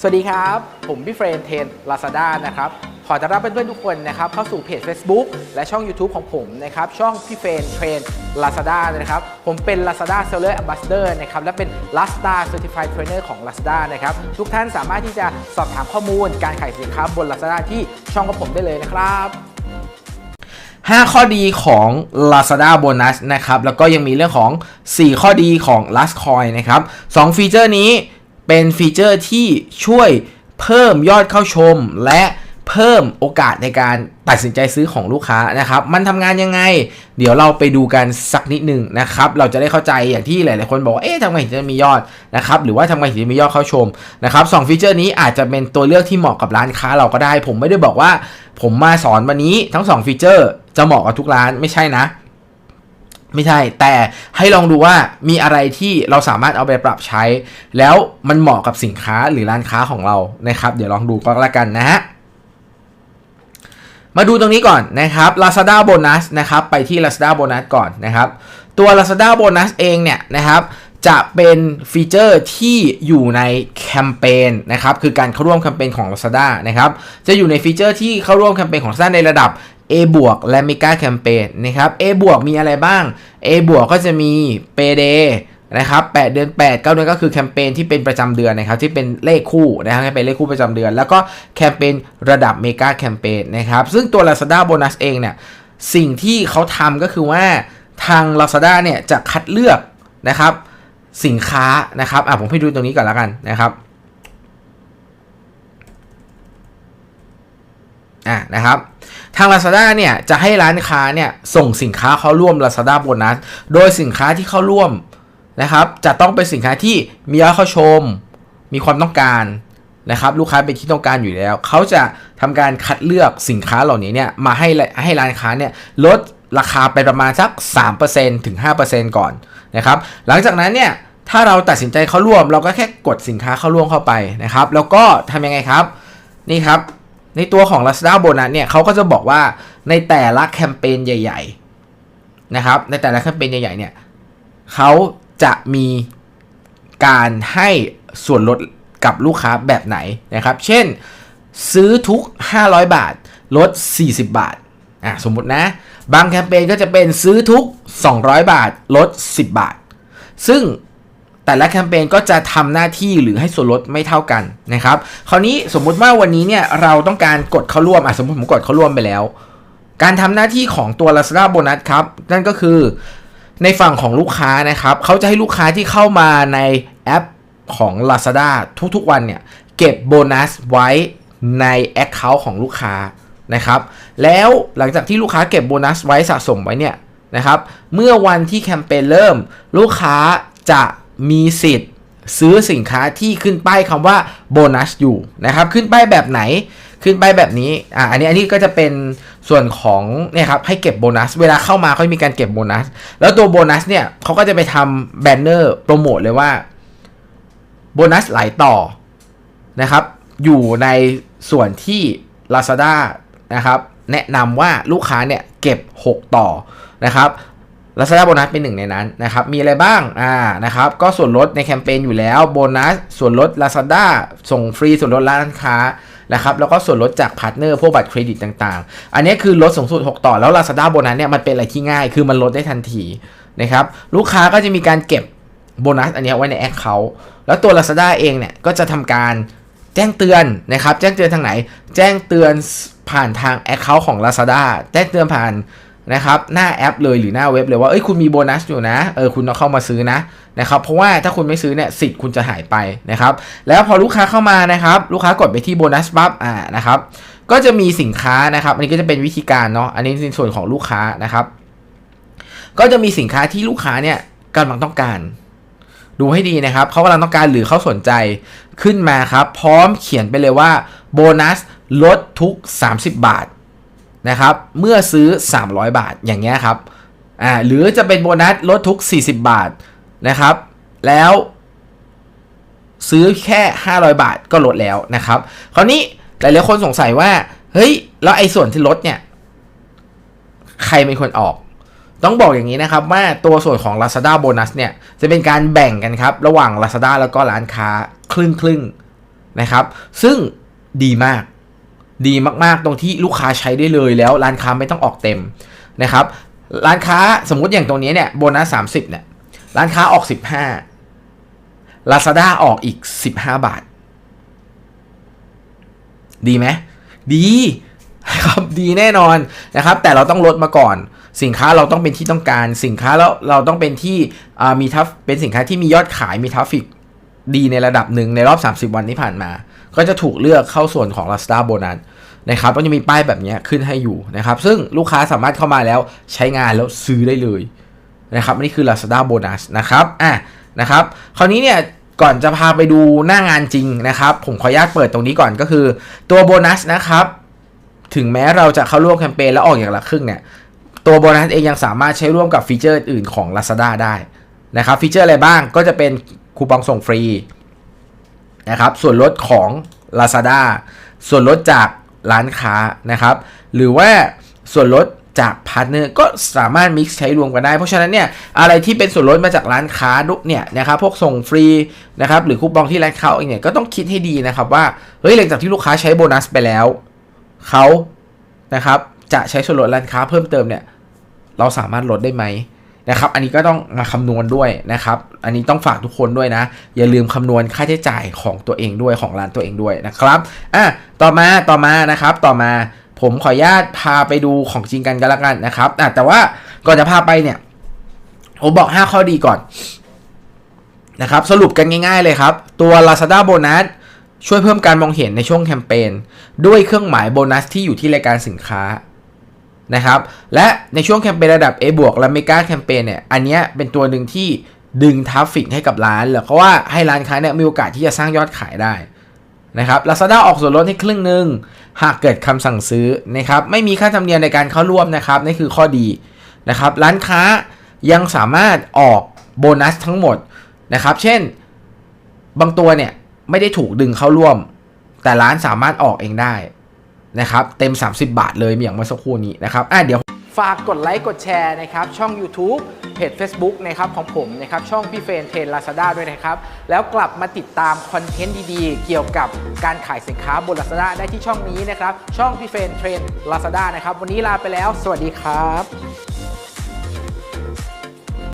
สวัสดีครับ ผมพี่เฟรนเทน Lazada นะครับ ขอต้อนรับเพื่อนๆทุกคนนะครับ เข้าสู่เพจ Facebook และช่อง YouTube ของผมนะครับ ช่องพี่เฟรนเทรน Lazada นะครับ ผมเป็น Lazada Seller Ambassador นะครับ และเป็น Lazada Certified Trainer ของ Lazada นะครับ ทุกท่านสามารถที่จะสอบถามข้อมูลการขายสินค้าบน Lazada ที่ช่องของผมได้เลยนะครับ5 ข้อดีของ Lazada Bonus นะครับ แล้วก็ยังมีเรื่องของ 4 ข้อดีของ Last Coin นะครับ 2 ฟีเจอร์นี้ เป็นฟีเจอร์ที่ช่วยเพิ่มยอดเข้าชม และเพิ่มโอกาสในการตัดสินใจซื้อของลูกค้านะครับ มันทำงานยังไง เดี๋ยวเราไปดูกันสักนิดหนึ่งนะครับ เราจะได้เข้าใจอย่างที่หลาย ๆ คนบอกว่า เอ๊ะทำไมถึงจะมียอดนะครับ หรือว่าทำไมถึงจะมียอดเข้าชมนะครับสองฟีเจอร์นี้อาจจะเป็นตัวเลือกที่เหมาะกับร้านค้าเราก็ได้ ผมไม่ได้บอกว่า ผมมาสอนวันนี้ทั้ง 2 ฟีเจอร์จะเหมาะกับทุกร้านไม่ใช่นะ ไม่ใช่ แต่ให้ลองดูว่ามีอะไรที่เราสามารถเอาไปปรับใช้ แล้วมันเหมาะกับสินค้าหรือร้านค้าของเรานะครับ เดี๋ยวลองดูก็แล้วกันนะฮะมาดูตรงนี้ก่อนนะครับ Lazada Bonus นะครับ ไปที่ Lazada Bonus ก่อนนะครับ ตัว Lazada Bonus เองเนี่ยนะครับ จะเป็นฟีเจอร์ที่อยู่ในแคมเปญนะครับ คือการเข้าร่วมแคมเปญของ Lazada นะครับ จะอยู่ในฟีเจอร์ที่เข้าร่วมแคมเปญของ Lazada ในระดับ A บวกและ Mega Campaign นะครับ A บวกมีอะไรบ้าง A บวกก็จะมี Payday นะครับ8เดือน 8 9 เดือนก็คือแคมเปญที่เป็นประจำเดือนนะครับที่เป็นเลขคู่นะครับเปญเลขคู่ประจำเดือน แล้วก็แคมเปญระดับเมกาแคมเปญนะครับซึ่งตัว Lazada Bonus เองเนี่ยสิ่งที่เขาทำก็คือว่าทาง Lazada เนี่ยจะคัดเลือกนะครับสินค้านะครับอะผมให้ดูตรงนี้ก่อนแล้วกันนะครับอะนะครับ ทาง Lazada เนี่ยจะให้ร้านค้าเนี่ยส่งสินค้าเข้าร่วม Lazada Bonus โดยสินค้าที่เข้าร่วมนะครับ จะต้องเป็นสินค้าที่มียอดเข้าชม มีความต้องการนะครับ ลูกค้าเป็นที่ต้องการอยู่แล้ว เขาจะทำการคัดเลือกสินค้าเหล่านี้เนี่ยมาให้ให้ร้านค้าเนี่ยลดราคาไปประมาณสัก 3%ถึง 5%ก่อนนะครับ หลังจากนั้นเนี่ยถ้าเราตัดสินใจเข้าร่วม เราก็แค่กดสินค้าเข้าร่วมเข้าไปนะครับ แล้วก็ทำยังไงครับ นี่ครับ ในตัวของ Lazada Bonus เนี่ยเขาก็จะบอกว่าในแต่ละแคมเปญใหญ่ ๆ นะครับ ในแต่ละแคมเปญใหญ่ ๆ เนี่ยเขาจะมีการให้ส่วนลดกับลูกค้าแบบไหนนะครับ เช่นซื้อทุก 500 บาท ลด 40 บาทอะสมมุตินะ บางแคมเปญก็จะเป็นซื้อทุก 200 บาท ลด 10 บาท ซึ่ง แต่ละแคมเปญก็จะทำหน้าที่หรือให้ส่วนลดไม่เท่ากันนะครับ คราวนี้สมมุติว่าวันนี้เนี่ยเราต้องการกดเข้าร่วมอะสมมติผมกดเข้าร่วมไปแล้ว การทำหน้าที่ของตัว Lazada Bonus ครับ นั่นก็คือในฝั่งของลูกค้านะครับเขาจะให้ลูกค้าที่เข้ามาในแอปของ Lazada ทุกๆวันเนี่ยเก็บโบนัสไว้ใน Account ของลูกค้านะครับ แล้วหลังจากที่ลูกค้าเก็บโบนัสไว้สะสมไว้เนี่ยนะครับ เมื่อวันที่แคมเปญเริ่ม ลูกค้าจะ มีสิทธิ์ซื้อสินค้าที่ขึ้นป้ายคำว่าโบนัสอยู่นะครับ ขึ้นป้ายแบบไหนขึ้นป้ายแบบนี้อ่าอันนี้อันนี้ก็จะเป็นส่วนของเนี่ยครับให้เก็บโบนัส เวลาเข้ามาเขาจะมีการเก็บโบนัส แล้วตัวโบนัสเนี่ยเขาก็จะไปทำแบนเนอร์โปรโมทเลยว่าโบนัสหลายต่อนะครับ อยู่ในส่วนที่ Lazada นะครับ แนะนำว่าลูกค้าเนี่ยเก็บ 6 ต่อนะครับ Lazada โบนัสเป็นหนึ่งในนั้นนะครับ มีอะไรบ้าง อ่า นะครับ ก็ส่วนลดในแคมเปญอยู่แล้ว โบนัส ส่วนลด Lazada ส่งฟรี ส่วนลดร้านค้า นะครับ แล้วก็ส่วนลดจากพาร์ทเนอร์พวกบัตรเครดิตต่างๆ อันนี้คือลดสูงสุด 6 ต่อ แล้ว Lazada โบนัสเนี่ย มันเป็นอะไรที่ง่าย คือมันลดได้ทันที นะครับ ลูกค้าก็จะมีการเก็บโบนัสอันนี้ไว้ในแอคเคาท์แล้วตัว Lazada เองเนี่ย ก็จะทำการแจ้งเตือนนะครับ แจ้งเตือนทางไหน แจ้งเตือนผ่านทาง Account ของ Lazada แจ้งเตือนผ่าน นะครับหน้าแอปเลยหรือหน้าเว็บเลยว่าเอ้ยคุณมีโบนัสอยู่นะเออคุณต้องเข้ามาซื้อนะนะครับเพราะว่าถ้าคุณไม่ซื้อเนี่ยสิทธิ์คุณจะหายไปนะครับแล้วพอลูกค้าเข้ามานะครับลูกค้ากดไปที่โบนัสปั๊บอ่านะครับก็จะมีสินค้านะครับอันนี้ก็จะเป็นวิธีการเนาะอันนี้ในส่วนของลูกค้านะครับ ก็จะมีสินค้าที่ลูกค้าเนี่ยกำลังต้องการ ดูให้ดีนะครับเขากำลังต้องการหรือเขาสนใจขึ้นมาครับ พร้อมเขียนไปเลยว่าโบนัสลดทุก 30 บาท นะครับ เมื่อซื้อ 300 บาทอย่างเงี้ยครับอ่าหรือจะเป็นโบนัสลดทุก 40 บาทนะครับ แล้วซื้อแค่ 500 บาทก็ลดแล้วนะครับ คราวนี้หลายๆคนสงสัยว่า เฮ้ย แล้วไอ้ส่วนที่ลดเนี่ย ใครเป็นคนออก ต้องบอกอย่างนี้นะครับ ว่าตัวส่วนของ Lazada Bonus เนี่ย จะเป็นการแบ่งกันครับ ระหว่าง Lazada แล้วก็ร้านค้าครึ่งครึ่งนะครับ ซึ่งดีมาก ดีมากๆ ตรงที่ลูกค้าใช้ได้เลยแล้วร้านค้าไม่ต้องออกเต็มนะครับ ร้านค้าสมมุติอย่างตรงนี้เนี่ยโบนัส30เนี่ยร้านค้าออก15 Lazada ออกอีก15บห้าบาท ดีไหมดีครับดีแน่นอนนะครับ แต่เราต้องลดมาก่อน สินค้าเราต้องเป็นที่ต้องการ สินค้าแล้วเราต้องเป็นที่มีทัฟเป็นสินค้าที่มียอดขายมีทราฟฟิกดีในระดับหนึ่งในรอบ 30 วันที่ผ่านมา ก็จะถูกเลือกเข้าส่วนของ Lazada Bonus นะครับก็จะมีป้ายแบบนี้ขึ้นให้อยู่นะครับ ซึ่งลูกค้าสามารถเข้ามาแล้วใช้งานแล้วซื้อได้เลยนะครับนี่คือ Lazada Bonus นะครับอะนะครับ คราวนี้เนี่ยก่อนจะพาไปดูหน้างานจริงนะครับ ผมขออนุญาตเปิดตรงนี้ก่อนก็คือ ตัวโบนัสนะครับ ถึงแม้เราจะเข้าร่วมแคมเปญแล้วออกอย่างละครึ่งเนี่ย ตัวโบนัสเองยังสามารถใช้ร่วมกับฟีเจอร์อื่นของ Lazada ได้นะครับฟีเจอร์อะไรบ้างก็จะเป็นคูปองส่งฟรี นะครับ ส่วนลดของ Lazada ส่วนลดจากร้านค้านะครับ หรือว่าส่วนลดจากพาร์ทเนอร์ก็สามารถมิกซ์ใช้รวมกันได้ เพราะฉะนั้นเนี่ยอะไรที่เป็นส่วนลดมาจากร้านค้าดุเนี่ยนะครับพวกส่งฟรีนะครับหรือคูปองที่ร้านค้าเองเนี่ยก็ต้องคิดให้ดีนะครับว่าเฮ้ยหลังจากที่ลูกค้าใช้โบนัสไปแล้วเขานะครับจะใช้ส่วนลดร้านค้าเพิ่มเติมเนี่ยเราสามารถลดได้ไหม นะครับ อันนี้ก็ต้องมาคำนวณด้วยนะครับ อันนี้ต้องฝากทุกคนด้วยนะ อย่าลืมคำนวณค่าใช้จ่ายของตัวเองด้วยของร้านตัวเองด้วยนะครับอะต่อมาต่อมานะครับ ต่อมาผมขออนุญาตพาไปดูของจริงกันกันละกันนะครับอะแต่ว่าก่อนจะพาไปเนี่ยผมบอก 5 ข้อดีก่อนนะครับ สรุปกันง่ายๆเลยครับ ตัว Lazada Bonus ช่วยเพิ่มการมองเห็นในช่วงแคมเปญด้วยเครื่องหมายโบนัสที่อยู่ที่รายการสินค้า นะครับและในช่วงแคมเปญระดับ A บวกและเมกาแคมเปญเนี่ยอันนี้เป็นตัวหนึ่งที่ดึงทราฟฟิกให้กับร้านแล้วก็ว่าให้ร้านค้าเนี่ยมีโอกาสที่จะสร้างยอดขายได้นะครับ Lazada ออกส่วนลดให้ครึ่งหนึ่งหากเกิดคำสั่งซื้อนะครับไม่มีค่าธรรมเนียมในการเข้าร่วมนะครับนี่คือข้อดีนะครับร้านค้ายังสามารถออกโบนัสทั้งหมดนะครับ เช่นบางตัวเนี่ยไม่ได้ถูกดึงเข้าร่วม แต่ร้านสามารถออกเองได้ นะครับเต็ม 30 บาทเลยมีอย่างเมื่อสักครู่นี้นะครับอะเดี๋ยวฝากกดไลค์กดแชร์นะครับช่อง YouTube เพจ Facebook นะครับของผมนะครับช่องพี่เฟรนเทรนลาซาด้าด้วยนะครับ แล้วกลับมาติดตามคอนเทนต์ดีๆ เกี่ยวกับการขายสินค้าบนลาซาด้าได้ที่ช่องนี้นะครับ ช่องพี่เฟรนเทรนลาซาด้านะครับ วันนี้ลาไปแล้ว สวัสดีครับ